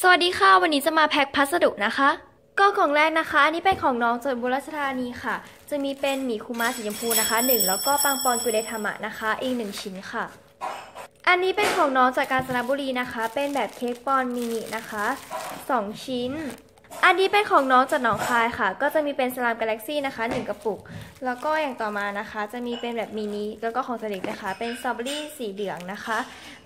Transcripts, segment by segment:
สวัสดีค่ะ วันนี้จะมาแพ็คพัสดุนะคะ ก็ของแรกนะคะ อันนี้เป็นของน้องจากบุรชธานีค่ะ จะมีเป็นหมีคูมาสีชมพูนะคะหนึ่งแล้วก็ปังปอนกุเดธรรมะนะคะ อีกหนึ่งชิ้นค่ะ อันนี้เป็นของน้องจากกาญจนบุรีนะคะ เป็นแบบเค้กปอนมินินะคะสองชิ้น อันนี้เป็นของน้องจากหนองคายค่ะ ก็จะมีเป็นสลามกาแล็กซี่นะคะหนึ่งกระปุก แล้วก็อย่างต่อมานะคะ จะมีเป็นแบบมินิแล้วก็ของสลิดนะคะ เป็นสตรอเบอรี่สีเหลืองนะคะ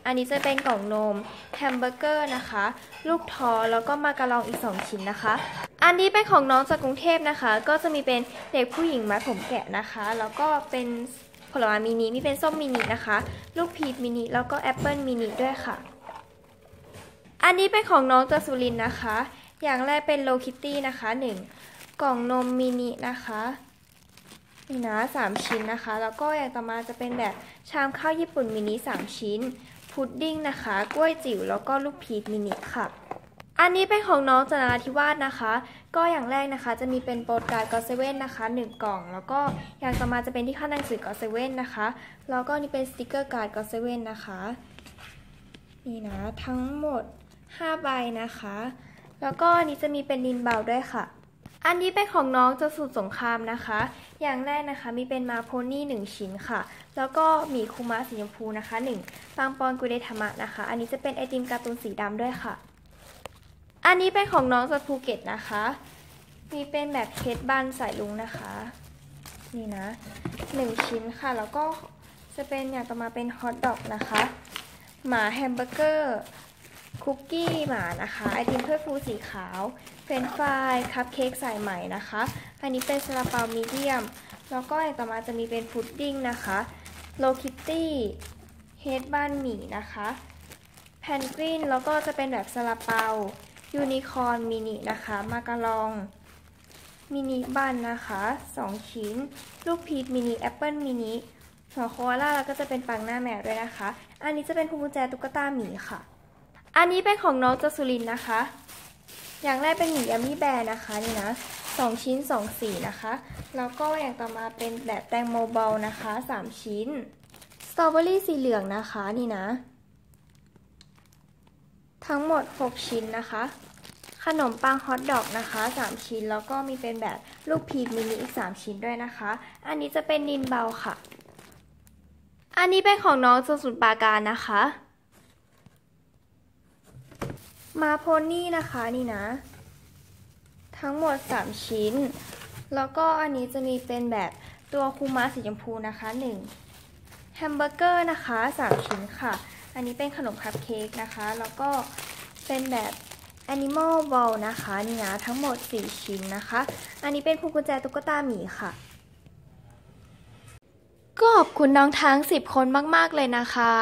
อันนี้จะเป็นกล่องนมแฮมเบอร์เกอร์นะคะ ลูกทอแล้วก็มาการองอีก 2 ชิ้นนะคะ อันนี้เป็นของน้องจากกรุงเทพนะคะ ก็จะมีเป็นเด็กผู้หญิงมัดผมแกะนะคะ แล้วก็เป็นผลไม้มินิมีเป็นส้มมินินะคะ ลูกพีชมินิแล้วก็แอปเปิลมินิด้วยค่ะ อันนี้เป็นของน้องจากสุรินนะคะ อย่างแรกเป็นโลคิตตี้นะคะ 1 กล่องนมมินินะคะนี่นะ3ชิ้นนะคะ แล้วก็อย่างต่อมาจะเป็นแบบชามข้าวญี่ปุ่นมินิ3ชิ้น พุดดิ้งนะคะ กล้วยจิ๋วแล้วก็ลูกพีชมินิค่ะ อันนี้เป็นของน้องจนาธิวาสนะคะ ก็อย่างแรกนะคะจะมีเป็นโปรดการ์ดกอเซเว่นนะคะ 1 กล่อง แล้วก็อย่างต่อมาจะเป็นที่ข้างหนังสือกอเซเว่นนะคะ แล้วก็นี่เป็นสติกเกอร์การ์ดกอเซเว่นนะคะ นี่นะทั้งหมด5ใบนะคะ แล้วก็อันนี้จะมีเป็นดินเบาด้วยค่ะ อันนี้เป็นของน้องจะสูตรสงครามนะคะ อย่างแรกนะคะมีเป็นมาโพนี่หนึ่งชิ้นค่ะ แล้วก็หมีคูมาสีชมพูนะคะหนึ่งปังปอนกุเดธรรมะนะคะ อันนี้จะเป็นไอติมการ์ตูนสีดำด้วยค่ะ อันนี้เป็นของน้องจากภูเก็ตนะคะ มีเป็นแบบเคสบันสายลุงนะคะ นี่นะหนึ่งชิ้นค่ะ แล้วก็จะเป็นอย่างต่อมาเป็นฮอทดอกนะคะ หมาแฮมเบอร์เกอร์ คุกกี้หมานะคะไอติมถ้วยฟูสีขาว เฟรนฟรายคัพเค้กสายใหม่นะคะอันนี้เป็นซาลาเปามีเดียม แล้วก็อย่างต่อมาจะมีเป็นพุดดิ้งนะคะโลคิตตี้เฮดบ้านหมี่นะคะแพนกวินแล้วก็จะเป็นแบบซาลาเปายูนิคอร์นมินินะคะ มาการอง มินิบันนะคะ 2 ชิ้น ลูกพีชมินิแอปเปิลมินิหัวโคอาล่าแล้วก็จะเป็นปังหน้าแมวด้วยนะคะ อันนี้จะเป็นพวงกุญแจตุ๊กตาหมีค่ะ อันนี้เป็นของน้องจัสุรินนะคะ อย่างแรกเป็นหมี่ยัมมี่แบร์นะคะนี่นะสองชิ้นสองสีนะคะ แล้วก็อย่างต่อมาเป็นแบบแตงโมเบลนะคะสามชิ้น สตรอเบอรี่สีเหลืองนะคะนี่นะ ทั้งหมด 6 ชิ้นนะคะ ขนมปังฮอทดอกนะคะ 3 ชิ้น แล้วก็มีเป็นแบบลูกพีชมินิอีก 3 ชิ้นด้วยนะคะ อันนี้จะเป็นนินเบาค่ะ อันนี้เป็นของน้องจสุนปาการนะคะ มาโพนี่นะคะนี่นะ ทั้งหมด 3 ชิ้น แล้วก็อันนี้จะมีเป็นแบบตัวคูมาสีชมพูนะคะ1แฮมเบอร์เกอร์นะคะ 3 ชิ้นค่ะ อันนี้เป็นขนมคัพเค้กนะคะ แล้วก็เป็นแบบ Animal Ball นะคะนี่นะทั้งหมด 4 ชิ้นนะคะ อันนี้เป็นพวงกุญแจตุ๊กตาหมีค่ะก็ขอบคุณน้องทั้ง 10 คนมาก ๆ เลยนะคะ